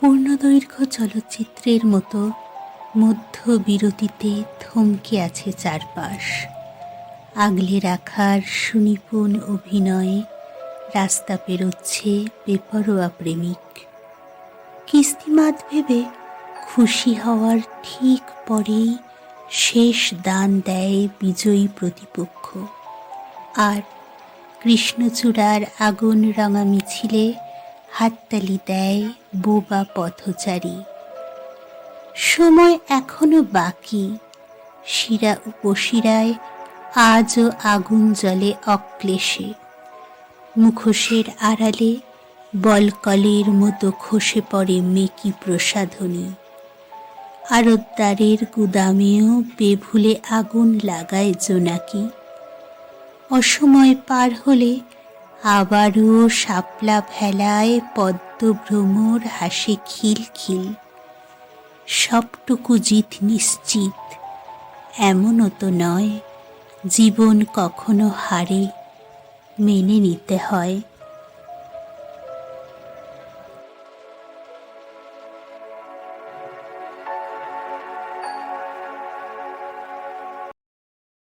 পূর্ণদৈর্ঘ্য চলচ্চিত্রের মতো মধ্য বিরতিতে থমকে আছে চারপাশ। আগলে রাখার সুনিপুণ অভিনয়ে রাস্তা পেরোচ্ছে বেপরোয়া প্রেমিক। কিস্তিমাত ভেবে খুশি হওয়ার ঠিক পরেই শেষ দান দেয় বিজয়ী প্রতিপক্ষ। আর কৃষ্ণচূড়ার আগুন রাঙা মিছিলে হাততালি দেয় বোবা পথচারী। সময় এখনও বাকি। শিরা উপশিরায় আজও আগুন জলে অক্লেশে। মুখোশের আড়ালে বলকলের মতো খসে পড়ে মেকি প্রসাধনী। আরতদারের গুদামেও বেভুলে আগুন লাগায় জোনাকি। অসময় পার হলে আবারও শাপলা ভেলায় পদ্মভ্রমর হাসে খিলখিল খিল। সবটুকু জিত নিশ্চিত, এমনও তো নয়, জীবন কখনো হারে মেনে নিতে হয়।